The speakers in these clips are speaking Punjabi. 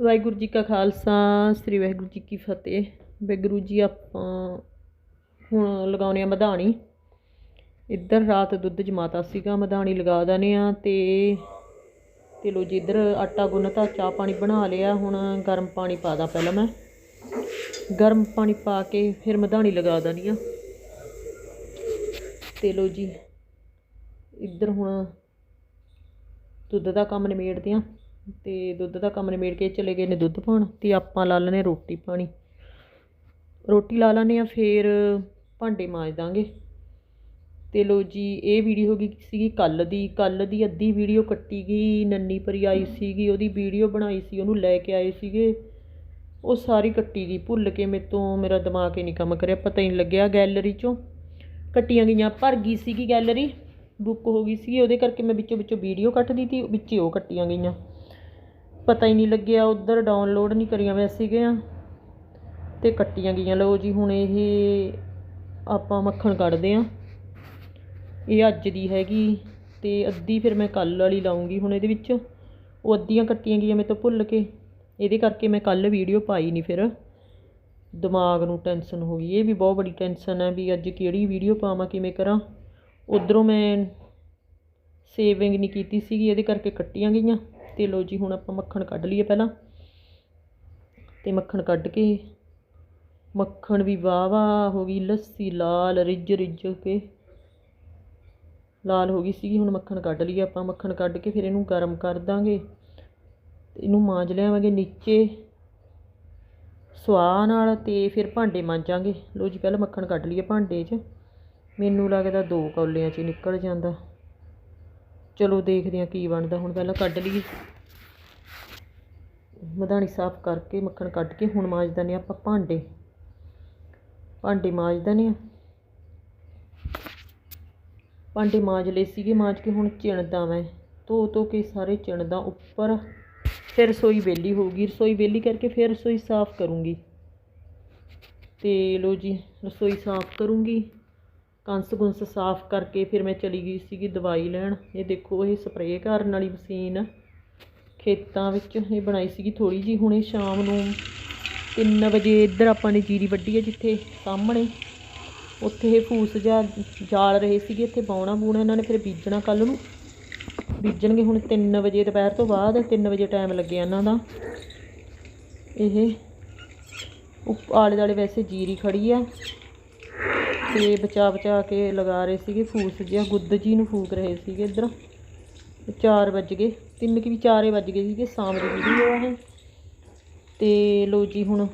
ਵਾਹਿਗੁਰੂ ਜੀ ਕਾ ਖਾਲਸਾ, ਸ੍ਰੀ ਵਾਹਿਗੁਰੂ ਜੀ ਕੀ ਫਤਿਹ। ਵਾਹਿਗੁਰੂ ਜੀ, ਆਪਾਂ ਹੁਣ ਲਗਾਉਣੇ ਆ ਮਧਾਣੀ। ਇੱਧਰ ਰਾਤ ਦੁੱਧ ਜਮਾਤਾ ਸੀਗਾ, ਮਧਾਣੀ ਲਗਾ ਦਨੇ ਆ ਤੇ ਤੇ ਲੋ ਜੀ, ਇੱਧਰ ਆਟਾ ਗੁੰਨਤਾ, ਚਾਹ ਪਾਣੀ ਬਣਾ ਲਿਆ। ਹੁਣ ਗਰਮ ਪਾਣੀ ਪਾ ਦਾਂ ਪਹਿਲਾਂ ਮੈਂ। ਗਰਮ ਪਾਣੀ ਪਾ ਕੇ ਫਿਰ ਮਧਾਣੀ ਲਗਾ ਦਨੀ ਆ। ਤੇ ਲੋ ਜੀ, ਇੱਧਰ ਹੁਣ ਦੁੱਧ ਦਾ ਕੰਮ ਨਿਬੇੜਦੇ ਆ। ਅਤੇ ਦੁੱਧ ਦਾ ਕੰਮ ਨਿਬੇੜ ਕੇ ਚਲੇ ਗਏ ਨੇ ਦੁੱਧ ਪਾਉਣ ਅਤੇ ਆਪਾਂ ਲਾ ਲੈਣੇ ਰੋਟੀ ਪਾਣੀ। ਰੋਟੀ ਲਾ ਲੈਂਦੇ ਆ ਫਿਰ ਭਾਂਡੇ ਮਾਂਜ ਦਾਂਗੇ। ਅਤੇ ਲੋ ਜੀ, ਇਹ ਵੀਡੀਓ ਹੋ ਗਈ ਸੀਗੀ ਕੱਲ ਦੀ। ਕੱਲ ਦੀ ਅੱਧੀ ਵੀਡੀਓ ਕੱਟੀ ਗਈ, ਨੰਨੀ ਪਰੀ ਆਈ ਸੀਗੀ, ਉਹਦੀ ਵੀਡੀਓ ਬਣਾਈ ਸੀ, ਉਹਨੂੰ ਲੈ ਕੇ ਆਏ ਸੀਗੇ। ਉਹ ਸਾਰੀ ਕੱਟੀ ਗਈ, ਭੁੱਲ ਕੇ ਮੇਰੇ ਤੋਂ ਮੇਰਾ ਦਿਮਾਗ ਹੀ ਨਹੀਂ ਕੰਮ ਕਰਿਆ, ਪਤਾ ਹੀ ਨਹੀਂ ਲੱਗਿਆ ਗੈਲਰੀ ਚੋਂ। ਕੱਟੀਆਂ ਗਈਆਂ, ਭਰ ਗਈ ਸੀਗੀ ਗੈਲਰੀ, ਬੁੱਕ ਹੋ ਗਈ ਸੀ ਉਹਦੇ ਕਰਕੇ ਮੈਂ ਵਿੱਚੋਂ ਵਿੱਚੋਂ ਵੀਡੀਓ ਕੱਟਦੀ ਤੀ, ਵਿੱਚੇ ਉਹ ਕੱਟੀਆਂ ਗਈਆਂ। ਪਤਾ ਹੀ ਨਹੀਂ ਲੱਗਿਆ, ਉਧਰ ਡਾਊਨਲੋਡ ਨਹੀਂ ਕਰੀਆਂ ਵੈ ਸੀਗੀਆਂ ਤੇ ਕੱਟੀਆਂ ਗਈਆਂ। ਲਓ ਜੀ, ਹੁਣ ਇਹ ਆਪਾਂ ਮੱਖਣ ਕੱਢਦੇ ਆਂ ਇਹ ਅੱਜ ਦੀ ਹੈਗੀ ਤੇ ਅੱਧੀ ਫਿਰ ਮੈਂ ਕੱਲ ਵਾਲੀ ਲਾਉਂਗੀ ਹੁਣ ਇਹਦੇ ਵਿੱਚ। ਉਹ ਅੱਧੀਆਂ ਕੱਟੀਆਂ ਗਈਆਂ ਮੇਰੇ ਤੋਂ ਭੁੱਲ ਕੇ। ਇਹਦੇ ਕਰਕੇ ਮੈਂ ਕੱਲ ਵੀਡੀਓ ਪਾਈ ਨਹੀਂ ਫਿਰ। ਦਿਮਾਗ ਨੂੰ ਟੈਨਸ਼ਨ ਹੋ ਗਈ। ਇਹ ਵੀ ਬਹੁਤ ਬੜੀ ਟੈਨਸ਼ਨ ਹੈ ਵੀ ਅੱਜ ਕਿਹੜੀ ਵੀਡੀਓ ਪਾਵਾਂ, ਕਿਵੇਂ ਕਰਾਂ। ਉਧਰੋਂ ਮੈਂ ਸੇਵਿੰਗ ਨਹੀਂ ਕੀਤੀ ਸੀਗੀ, ਇਹਦੇ ਕਰਕੇ ਕੱਟੀਆਂ ਗਈਆਂ। ਤੇ ਲੋ ਜੀ, ਹੁਣ ਆਪਾਂ ਮੱਖਣ ਕੱਢ ਲਈਏ ਪਹਿਲਾਂ। ਤੇ ਮੱਖਣ ਕੱਢ ਕੇ ਮੱਖਣ ਵੀ ਵਾਵਾ ਹੋ ਗਈ, ਲੱਸੀ ਲਾਲ, ਰਿੱਝ ਰਿੱਝ ਕੇ। ਲਾਲ ਹੋ ਗਈ ਸੀਗੀ, ਹੁਣ ਮੱਖਣ ਕੱਢ ਲਈਏ ਆਪਾਂ। ਮੱਖਣ ਕੱਢ ਕੇ ਫਿਰ ਇਹਨੂੰ ਗਰਮ ਕਰ ਦਾਂਗੇ। ਤੇ ਇਹਨੂੰ ਮਾਂਜ ਲਿਆਵਾਂਗੇ ਨੀਚੇ। ਸਵਾਹ ਨਾਲ ਤੇ ਫਿਰ ਭਾਂਡੇ ਮਾਂਜਾਂਗੇ। ਲੋ ਜੀ, ਪਹਿਲਾਂ ਮੱਖਣ ਕੱਢ ਲਈਏ ਭਾਂਡੇ 'ਚ। ਮੈਨੂੰ ਲੱਗਦਾ ਦੋ ਕੌਲਿਆਂ 'ਚ ਨਿਕਲ ਜਾਂਦਾ। ਚਲੋ ਦੇਖਦੇ ਹਾਂ ਕੀ ਬਣਦਾ। ਹੁਣ ਪਹਿਲਾਂ ਕੱਢ ਲਈਏ। ਮਧਾਣੀ ਸਾਫ਼ ਕਰਕੇ ਮੱਖਣ ਕੱਢ ਕੇ ਹੁਣ ਮਾਂਜ ਦਿੰਦੇ ਆਪਾਂ ਭਾਂਡੇ। ਭਾਂਡੇ ਮਾਂਜ ਦਿੰਦੇ ਭਾਂਡੇ ਮਾਂਜ ਲਏ ਸੀਗੇ, ਮਾਂਜ ਕੇ ਹੁਣ ਚਿਣਦਾ ਮੈਂ ਧੋ ਧੋ ਕੇ ਸਾਰੇ ਚਿਣਦਾ ਉੱਪਰ ਫਿਰ ਰਸੋਈ ਵਿਹਲੀ ਹੋਊਗੀ। ਰਸੋਈ ਵਿਹਲੀ ਕਰਕੇ ਫਿਰ ਰਸੋਈ ਸਾਫ਼ ਕਰੂੰਗੀ। ਤੇ ਲੋ ਜੀ, ਰਸੋਈ ਸਾਫ਼ ਕਰੂੰਗੀ। ਕੰਸ ਕੁੰਸ ਸਾਫ਼ ਕਰਕੇ ਫਿਰ ਮੈਂ ਚਲੀ ਗਈ ਸੀਗੀ ਦਵਾਈ ਲੈਣ। ਇਹ ਦੇਖੋ, ਇਹ ਸਪਰੇਅ ਕਰਨ ਵਾਲੀ ਮਸ਼ੀਨ। ਖੇਤਾਂ ਵਿੱਚ ਇਹ ਬਣਾਈ ਸੀਗੀ ਥੋੜੀ ਜੀ ਹੁਣੇ ਸ਼ਾਮ ਨੂੰ 3 ਵਜੇ ਇੱਧਰ ਆਪਾਂ ਨੇ ਜੀਰੀ ਵੱਢੀ ਹੈ ਜਿੱਥੇ ਸਾਹਮਣੇ। ਉੱਥੇ ਇਹ ਫੂਸ ਜਾ ਜਾਲ ਰਹੇ ਸੀਗੇ, ਇੱਥੇ ਬਾਉਣਾ ਬੂਣਾ ਇਹਨਾਂ ਨੇ ਫਿਰ ਬੀਜਣਾ ਕੱਲ ਨੂੰ। ਬੀਜਣਗੇ ਹੁਣ 3 ਵਜੇ ਦੁਪਹਿਰ ਤੋਂ ਬਾਅਦ 3 ਵਜੇ ਟਾਈਮ ਲੱਗਿਆ ਇਹਨਾਂ ਦਾ। ਇਹ ਉੱਪ ਆਲੇ ਦੁਆਲੇ ਵੈਸੇ ਜੀਰੀ ਖੜੀ ਆ ਤੇ ਬਚਾ ਬਚਾ ਕੇ ਲਗਾ ਰਹੇ ਸੀਗੇ ਫੂਸ ਜਿਹਾ ਗੁੱਦ ਜੀ ਨੂੰ ਫੂਕ ਰਹੇ ਸੀਗੇ ਇੱਧਰ। 4 ਵੱਜ ਗਏ, ਤਿੰਨ ਕਿ ਵੀ 4 ਵੱਜ ਗਏ ਸੀਗੇ, ਸ਼ਾਮ ਦੀ ਵੀਡੀਓ ਆ ਇਹ। ਤੇ ਲੋ ਜੀ ਹੁਣ,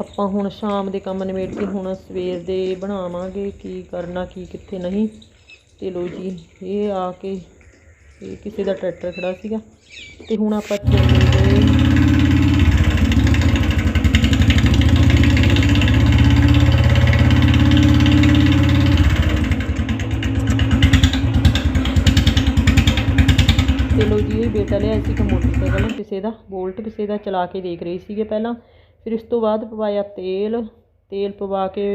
ਆਪਾਂ ਹੁਣ ਸ਼ਾਮ ਦੇ ਕੰਮ ਨਿਬੇੜ ਕੇ ਹੁਣ ਸਵੇਰ ਦੇ ਬਣਾਵਾਂਗੇ, ਕੀ ਕਰਨਾ, ਕੀ ਕਿੱਥੇ ਨਹੀਂ। ਤੇ ਲੋ ਜੀ, ਇਹ ਆ ਕੇ, ਇਹ ਕਿਸੇ ਦਾ ਟਰੈਕਟਰ ਖੜਾ ਸੀਗਾ। ਤੇ ਹੁਣ ਆਪਾਂ ਚੱਲਦੇ ਤੇ ਚਲਿਆ ਸੀ ਕਿ ਮੋਟਰਸਾਈਕਲ ਕਿਸੇ ਦਾ, ਬੋਲਟ ਕਿਸੇ ਦਾ ਚਲਾ ਕੇ ਦੇਖ ਰਹੇ ਸੀਗੇ ਪਹਿਲਾਂ। ਫਿਰ ਇਸ ਤੋਂ ਬਾਅਦ ਪਵਾਇਆ ਤੇਲ ਤੇਲ ਪਵਾ ਕੇ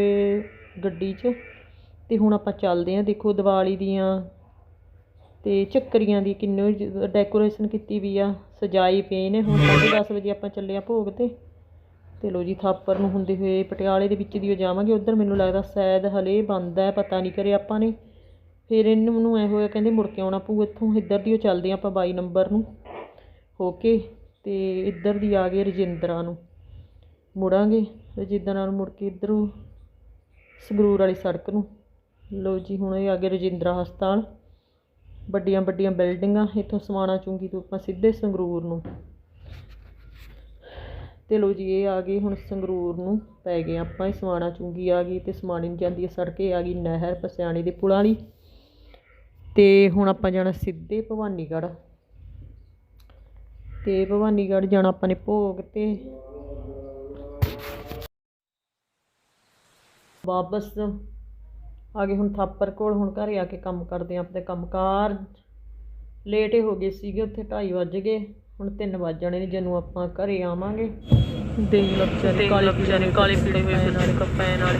ਗੱਡੀ 'ਚ ਅਤੇ ਹੁਣ ਆਪਾਂ ਚੱਲਦੇ ਹਾਂ ਦੇਖੋ ਦੀਵਾਲੀ ਦੀਆਂ ਅਤੇ ਚੱਕਰੀਆਂ ਦੀ ਕਿੰਨੇ ਡੈਕੋਰੇਸ਼ਨ ਕੀਤੀ ਵੀ ਆ ਸਜਾਈ ਪਈ ਨੇ। ਹੁਣ 10:30 ਵਜੇ ਆਪਾਂ ਚੱਲੇ ਆ ਭੋਗ ਤੇ। ਤੇ ਲੋ ਜੀ, ਥਾਪਰ ਨੂੰ ਹੁੰਦੇ ਹੋਏ ਪਟਿਆਲੇ ਦੇ ਵਿੱਚ ਦੀ ਜਾਵਾਂਗੇ। ਉਧਰ ਮੈਨੂੰ ਲੱਗਦਾ ਸ਼ਾਇਦ ਹਲੇ ਬੰਦ ਹੈ, ਪਤਾ ਨਹੀਂ ਕਰੇ ਆਪਾਂ ਨੇ। ਫਿਰ ਇਹਨੂੰ ਨੂੰ ਐ ਹੋਇਆ, ਕਹਿੰਦੇ ਮੁੜ ਕੇ ਆਉਣਾ ਪਊ, ਇੱਥੋਂ ਇੱਧਰ ਦੀ ਉਹ ਚੱਲਦੇ ਹਾਂ ਆਪਾਂ ਬਾਈ ਨੰਬਰ ਨੂੰ। ਹੋ ਕੇ ਅਤੇ ਇੱਧਰ ਦੀ ਆ ਗਏ ਰਜਿੰਦਰਾ ਨੂੰ। ਮੁੜਾਂਗੇ, ਰਜਿੰਦਰਾ ਨੂੰ ਮੁੜ ਕੇ ਇੱਧਰੋਂ ਸੰਗਰੂਰ ਵਾਲੀ ਸੜਕ ਨੂੰ। ਲਓ ਜੀ, ਹੁਣ ਇਹ ਆ ਗਏ ਰਜਿੰਦਰਾ ਹਸਪਤਾਲ। ਵੱਡੀਆਂ ਵੱਡੀਆਂ ਬਿਲਡਿੰਗਾਂ, ਇੱਥੋਂ ਸਮਾਣਾ ਚੁੰਗੀ ਤੋਂ ਆਪਾਂ ਸਿੱਧੇ ਸੰਗਰੂਰ ਨੂੰ। ਤੇ ਲੋ ਜੀ, ਇਹ ਆ ਗਏ ਹੁਣ ਸੰਗਰੂਰ ਨੂੰ ਪੈ ਗਏ ਆਪਾਂ, ਇਹ ਸਮਾਣਾ ਚੁੰਗੀ ਆ ਗਈ ਤੇ ਸਮਾਣੇ ਨੂੰ ਜਾਂਦੀ ਹੈ ਸੜਕ, ਇਹ ਆ ਗਈ ਨਹਿਰ, ਪਸਿਆਣੇ ਦੇ ਪੁਲਾਂ ਵਾਲੀ। ਤੇ ਹੁਣ ਆਪਾਂ ਜਾਣਾ ਸਿੱਧੇ ਭਵਾਨੀਗੜ੍ਹ। ਤੇ ਭਵਾਨੀਗੜ੍ਹ ਜਾਣਾ ਆਪਾਂ ਨੇ ਭੋਗ ਤੇ। ਵਾਪਸ ਆ ਗਏ ਹੁਣ ਥਾਪਰ ਕੋਲ ਹੁਣ ਘਰੇ ਆ ਕੇ ਕੰਮ ਕਰਦੇ ਆ ਆਪਣੇ ਕੰਮਕਾਰ ਲੇਟ ਹੀ ਹੋ ਗਏ ਸੀਗੇ ਉੱਥੇ 2:30 ਵੱਜ ਗਏ। ਹੁਣ 3 ਵੱਜ ਜਾਣੇ ਨੇ ਜਦੋਂ ਆਪਾਂ ਘਰੇ ਆਵਾਂਗੇ। ਦੇਖ ਲੋ ਵਿਚਾਰੇ ਕਾਲੇ ਪੀੜੇ ਹੋਏ ਨਾਲੇ ਕੱਪਾਂ ਨਾਲੇ।